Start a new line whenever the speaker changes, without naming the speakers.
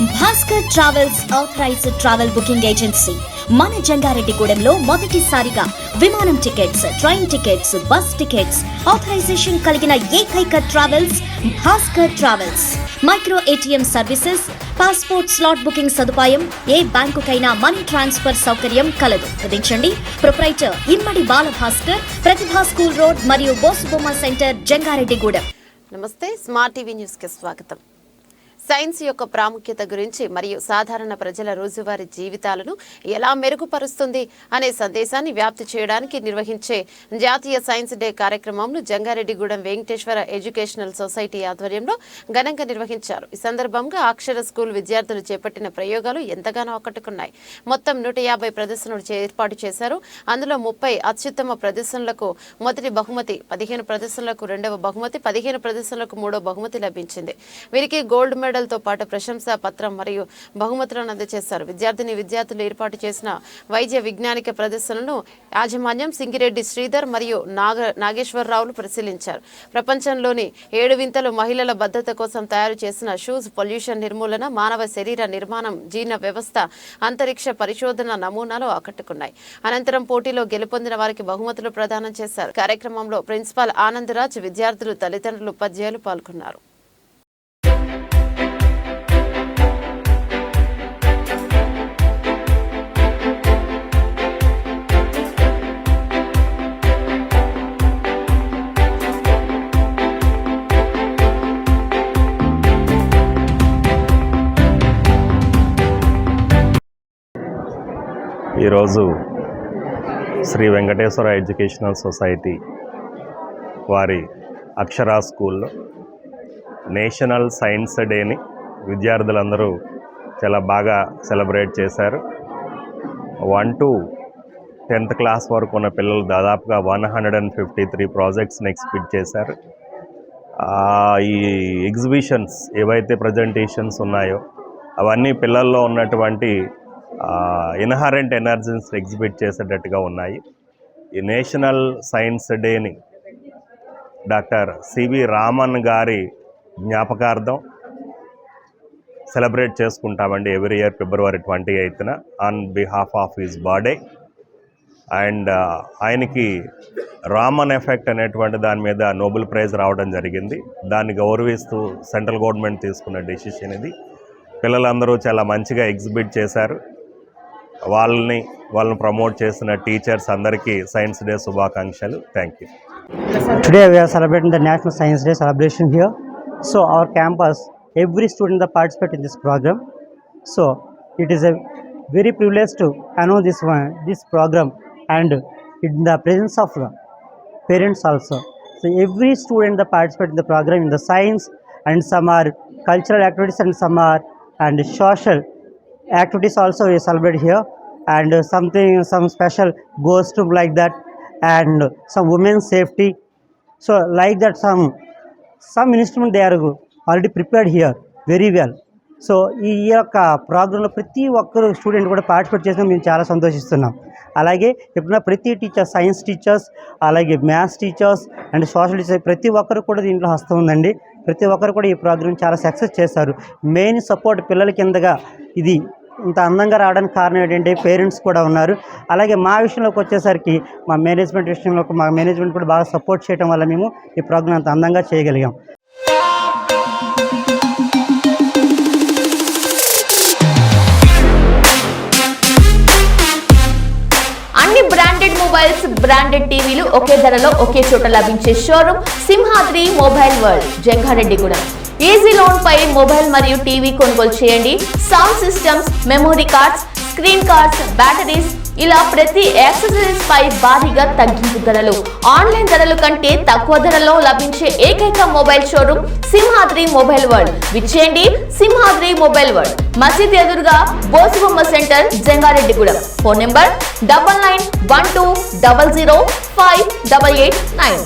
Bhaskar travels authorized travel booking agency మన జంగారెడ్డిగూడెంలో మొదటిసారిగా విమానం tickets train tickets bus tickets authorization కలిగిన ఏకైక travels Bhaskar travels. Micro ATM services passport slot booking సదుపాయం ఏ బ్యాంకుకైనా మనీ ట్రాన్స్ఫర్ సౌకర్యం కలదు. గమనించండి proprietor Immadi Balabhaskar Pratibha school road మరియు బోసుబొమ్మ సెంటర్ జంగారెడ్డిగూడెం.
నమస్తే. స్మార్ట్ టీవీ న్యూస్కి స్వాగతం. సైన్స్ యొక్క ప్రాముఖ్యత గురించి మరియు సాధారణ ప్రజల రోజువారీ జీవితాలను ఎలా మెరుగుపరుస్తుంది అనే సందేశాన్ని వ్యాప్తి చేయడానికి నిర్వహించే జాతీయ సైన్స్ డే కార్యక్రమంను జంగారెడ్డిగూడెం వెంకటేశ్వర ఎడ్యుకేషనల్ సొసైటీ ఆధ్వర్యంలో ఘనంగా నిర్వహించారు. ఈ సందర్భంగా అక్షర స్కూల్ విద్యార్థులు చేపట్టిన ప్రయోగాలు ఎంతగానో ఆకట్టుకున్నాయి. మొత్తం నూట యాభై ప్రదర్శనలు ఏర్పాటు చేశారు. అందులో ముప్పై అత్యుత్తమ ప్రదర్శనలకు మొదటి బహుమతి పదిహేను ప్రదర్శనలకు రెండవ బహుమతి పదిహేను ప్రదర్శనలకు మూడో బహుమతి లభించింది. వీరికి గోల్డ్ మెడల్ మెడల్తో పాటు ప్రశంసా పత్రం మరియు బహుమతులను అందజేశారు. విద్యార్థిని విద్యార్థులు ఏర్పాటు చేసిన వైద్య విజ్ఞానిక ప్రదర్శనలను యాజమాన్యం సింగిరెడ్డి శ్రీధర్ మరియు నాగ నాగేశ్వరరావులు పరిశీలించారు. ప్రపంచంలోని ఏడు వింతలు మహిళల భద్రత కోసం తయారు చేసిన షూస్ పొల్యూషన్ నిర్మూలన మానవ శరీర నిర్మాణం జీర్ణ వ్యవస్థ అంతరిక్ష పరిశోధన నమూనాలు ఆకట్టుకున్నాయి. అనంతరం పోటీలో గెలుపొందిన వారికి బహుమతులు ప్రదానం చేశారు. కార్యక్రమంలో ప్రిన్సిపాల్ ఆనందరాజ్ విద్యార్థులు తల్లిదండ్రులు ఉపాధ్యాయులు పాల్గొన్నారు.
ఈరోజు శ్రీ వెంకటేశ్వర ఎడ్యుకేషనల్ సొసైటీ వారి అక్షరా స్కూల్లో నేషనల్ సైన్స్ డేని విద్యార్థులందరూ చాలా బాగా సెలబ్రేట్ చేశారు. వన్ టు టెన్త్ క్లాస్ వరకు ఉన్న పిల్లలు దాదాపుగా one hundred and fifty three ప్రాజెక్ట్స్ని expect చేశారు. ఈ ఎగ్జిబిషన్స్ ఏవైతే ప్రజెంటేషన్స్ ఉన్నాయో అవన్నీ పిల్లల్లో ఉన్నటువంటి ఇన్హరెంట్ ఎనర్జీస్ ఎగ్జిబిట్ చేసేటట్టుగా ఉన్నాయి. ఈ నేషనల్ సైన్స్ డేని డాక్టర్ సివి రామన్ గారి జ్ఞాపకార్థం సెలబ్రేట్ చేసుకుంటామండి every year February twenty ఎయిత్న on behalf of his birthday. And ఆయనకి రామన్ ఎఫెక్ట్ అనేటువంటి దాని మీద నోబెల్ ప్రైజ్ రావడం జరిగింది. దాన్ని గౌరవిస్తూ సెంట్రల్ గవర్నమెంట్ తీసుకున్న డెసిషన్ ఇది. పిల్లలందరూ చాలా మంచిగా ఎగ్జిబిట్ చేశారు. వాళ్ళని వాళ్ళని ప్రమోట్ చేసిన టీచర్స్ అందరికీ సైన్స్ డే శుభాకాంక్షలు. Thank you
today we're celebrating the national science day celebration here so our campus every student the participate in this programme so it is a very privilege to honour this this programme and it the presence of the parents also so every student the participate in the programme in the science and some are cultural activities and some are and social activities also we celebrate here and uh, something some special goes to like that and some women's safety so like that some some instrument they are already prepared here very well so ఈ యొక్క ప్రోగ్రాంలో ప్రతి ఒక్కరు student కూడా participate చేసిన మేము చాలా సంతోషిస్తున్నాం అలాగే ఇప్పుడున్న ప్రతి టీచర్ సైన్స్ టీచర్స్ అలాగే maths teachers and social teachers ప్రతి ఒక్కరు కూడా దీంట్లో హస్తం ఉందండి ప్రతి ఒక్కరు కూడా ఈ ప్రోగ్రామ్ చాలా సక్సెస్ చేశారు మెయిన్ సపోర్ట్ పిల్లల కిందగా ఇది ఇంత అందంగా రావడానికి కారణం ఏంటంటే పేరెంట్స్ కూడా ఉన్నారు. అలాగే మా విషయంలోకి వచ్చేసరికి మా మేనేజ్మెంట్ విషయంలో మా మేనేజ్మెంట్ కూడా బాగా సపోర్ట్ చేయడం వల్ల మేము ఈ ప్రోగ్రామ్ అంత అందంగా చేయగలిగాం.
అన్ని బ్రాండెడ్ మొబైల్స్ బ్రాండెడ్ టీవీలు ఒకే ధరలో ఒకే చోట లభించే షోరూమ్ సింహాద్రి మొబైల్ వరల్డ్ జంగారెడ్డిగూడెం. ఈజీ లోన్ పై మొబైల్ మరియు టీవీ కొనుగోలు చేయండి. Sound systems memory cards screen cards batteries ఇలా ప్రతి యాక్సెసరీస్ పై భారీగా తగ్గింపు ధరలు. ఆన్లైన్ ధరల కంటే తక్కువ ధరలో లభించే ఏకైక mobile showroom Simhadri mobile world విచ్చేయండి Simhadri mobile world మసీద్ ఎదురుగా Bosubomma centre Jangareddygudem. Phone number double nine one two double zero five double eight nine